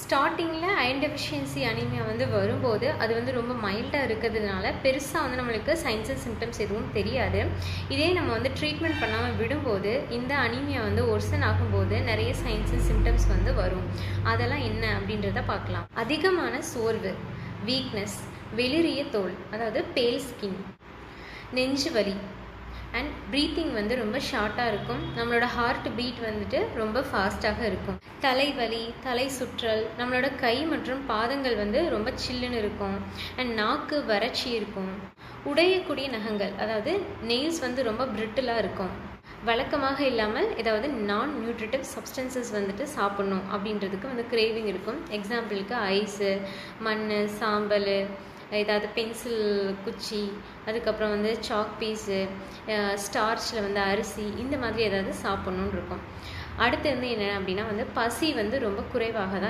ஸ்டார்டிங்கில் iron deficiency anaemia வந்து வரும்போது அது வந்து ரொம்ப மைல்டாக இருக்கிறதுனால பெருசாக வந்து நம்மளுக்கு சைன்ஸ் அண்ட் சிம்டம்ஸ் எதுவும் தெரியாது. இதே நம்ம வந்து ட்ரீட்மெண்ட் பண்ணாமல் விடும்போது இந்த அனிமியா வந்து ஒர்சன் ஆகும்போது நிறைய சைன்ஸ் அண்ட் சிம்டம்ஸ் வந்து வரும். அதெல்லாம் என்ன அப்படின்றத பார்க்கலாம். அதிகமான சோர்வு வீக்னஸ் வெளிரிய தோல் அதாவது பேல் ஸ்கின் நெஞ்சு வலி அண்ட் ப்ரீத்திங் வந்து ரொம்ப ஷார்ட்டாக இருக்கும். நம்மளோட ஹார்ட் பீட் வந்துட்டு ரொம்ப ஃபாஸ்ட்டாக இருக்கும். தலைவலி தலை சுற்றல் நம்மளோட கை மற்றும் பாதங்கள் வந்து ரொம்ப சில்லுன்னு இருக்கும். அண்ட் நாக்கு வறட்சி இருக்கும். உடையக்கூடிய நகங்கள் அதாவது நெயில்ஸ் வந்து ரொம்ப பிரிட்டிலாக இருக்கும். வழக்கமாக இல்லாமல் ஏதாவது நான் நியூட்ரிட்டிவ் சப்ஸ்டன்சஸ் வந்துட்டு சாப்பிட்ணும் அப்படின்றதுக்கு வந்து கிரேவிங் இருக்கும். எக்ஸாம்பிளுக்கு ஐஸு மண் சாம்பல் ஏதாவது பென்சில் குச்சி அதுக்கப்புறம் வந்து சாக் பீஸு ஸ்டார்ச்சில் வந்து அரிசி இந்த மாதிரி ஏதாவது சாப்பிட்ணுன்னு இருக்கும். அடுத்து வந்து என்ன அப்படின்னா வந்து பசி வந்து ரொம்ப குறைவாக தான்